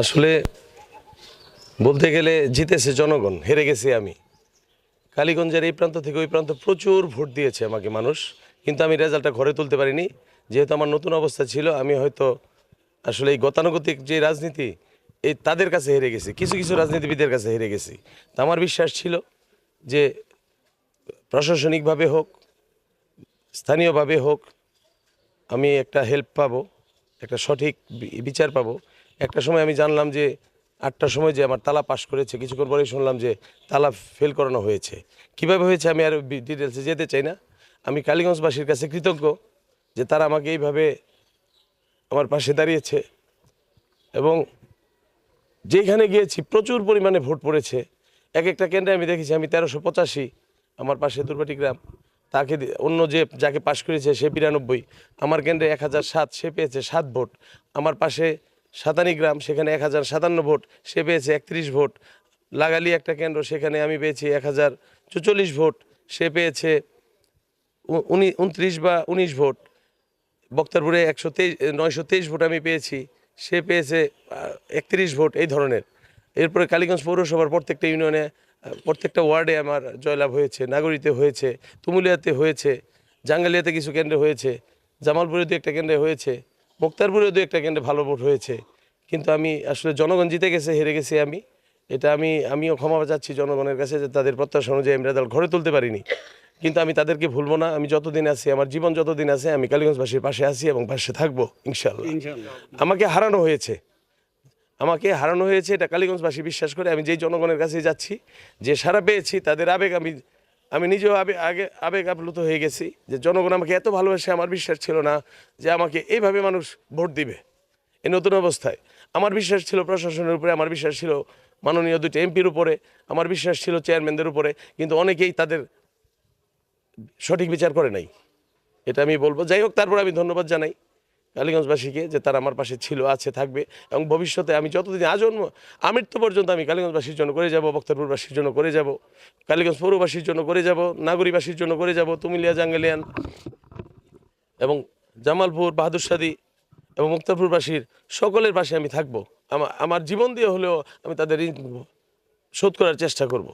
আসলে বলতে গেলে জিতেছে জনগণ, হেরে গেছি আমি। কালীগঞ্জের এই প্রান্ত থেকে ওই প্রান্ত প্রচুর ভোট দিয়েছে আমাকে মানুষ, কিন্তু আমি রেজাল্টটা ঘরে তুলতে পারিনি। যেহেতু আমার নতুন অবস্থা ছিল, আমি হয়তো আসলে এই গতানুগতিক যে রাজনীতি, এই তাদের কাছে হেরে গেছি, কিছু কিছু রাজনীতিবিদের কাছে হেরে গেছি। তা আমার বিশ্বাস ছিল যে প্রশাসনিকভাবে হোক, স্থানীয়ভাবে হোক, আমি একটা হেল্প পাবো, একটা সঠিক বিচার পাবো। একটা সময় আমি জানলাম যে আটটার সময় যে আমার তালা পাশ করেছে, কিছুক্ষণ পরেই শুনলাম যে তালা ফেল করানো হয়েছে। কীভাবে হয়েছে আমি আর ডিটেলসে যেতে চাই না। আমি কালীগঞ্জবাসীর কাছে কৃতজ্ঞ যে তারা আমাকে এইভাবে আমার পাশে দাঁড়িয়েছে এবং যেখানে গিয়েছি প্রচুর পরিমাণে ভোট পড়েছে। এক একটা কেন্দ্রে আমি দেখেছি, আমি তেরোশো পঁচাশি, আমার পাশে দুর্বাটি গ্রাম, তাকে অন্য যে যাকে পাশ করেছে সে বিরানব্বই, আমার কেন্দ্রে এক হাজার সাত, সে পেয়েছে সাত ভোট, আমার পাশে সাতানি গ্রাম, সেখানে এক হাজার সাতান্ন ভোট, সে পেয়েছে একত্রিশ ভোট। লাগালি একটা কেন্দ্র, সেখানে আমি পেয়েছি এক হাজার চুচল্লিশ ভোট, সে পেয়েছে উনি উনত্রিশ বা উনিশ ভোট। বক্তারপুরে একশো তেইশ, নয়শো তেইশ ভোট আমি পেয়েছি, সে পেয়েছে একত্রিশ ভোট, এই ধরনের। এরপরে কালীগঞ্জ পৌরসভার প্রত্যেকটা ইউনিয়নে প্রত্যেকটা ওয়ার্ডে আমার জয়লাভ হয়েছে, নাগরীতে হয়েছে, তুমুলিয়াতে হয়েছে, জাঙ্গালিয়াতে কিছু কেন্দ্রে হয়েছে জামালপুরে দু একটা কেন্দ্রে হয়েছে। মুক্তারপুরেও দু একটা কেন্দ্রে ভালো ভোট হয়েছে। কিন্তু আমি আসলে জনগণ জিতে গেছে হেরে গেছি আমি। এটা আমি আমিও ক্ষমা চাচ্ছি জনগণের কাছে যে তাদের প্রত্যাশা অনুযায়ী আমি রেজাল্ট ঘরে তুলতে পারিনি। কিন্তু আমি তাদেরকে ভুলবো না আমি যতদিন আছি আমার জীবন যতদিন আছে আমি কালীগঞ্জবাসীর পাশে আছি এবং পাশে থাকব ইনশাল্লাহ আমাকে হারানো হয়েছে। আমাকে হারানো হয়েছে এটা কালীগঞ্জবাসী বিশ্বাস করে আমি যেই জনগণের কাছে যাচ্ছি যে সারা পেয়েছি তাদের আবেগ আমি আমি নিজেও আগে আবেগ আপ্লুত হয়ে গেছি যে জনগণ আমাকে এত ভালোবাসে, আমার বিশ্বাস ছিল না যে আমাকে এইভাবে মানুষ ভোট দিবে। এই নতুন অবস্থায় আমার বিশ্বাস ছিল প্রশাসনের উপরে, আমার বিশ্বাস ছিল মাননীয় দুটি এমপির উপরে, আমার বিশ্বাস ছিল চেয়ারম্যানদের উপরে, কিন্তু অনেকেই তাদের সঠিক বিচার করে নাই। এটা আমি বলব। যাই হোক, তারপর আমি ধন্যবাদ জানাই। কালীগঞ্জবাসীকে যে তারা আমার পাশে ছিল, আছে, থাকবে এবং ভবিষ্যতে আমি যতদিন আজন্ম আমৃত্যু পর্যন্ত আমি কালীগঞ্জবাসীর জন্য করে যাব, বক্তারপুরবাসীর জন্য করে যাব, কালীগঞ্জ পৌরবাসীর জন্য করে যাব নাগরীবাসীর জন্য করে যাব, তুমিলিয়া জাঙ্গালিয়ান এবং জামালপুর বাহাদুরসাদি এবং মুক্তারপুরবাসীর সকলের পাশে আমি থাকব। আমার আমার জীবন দিয়ে হলেও আমি তাদের শোধ করার চেষ্টা করব।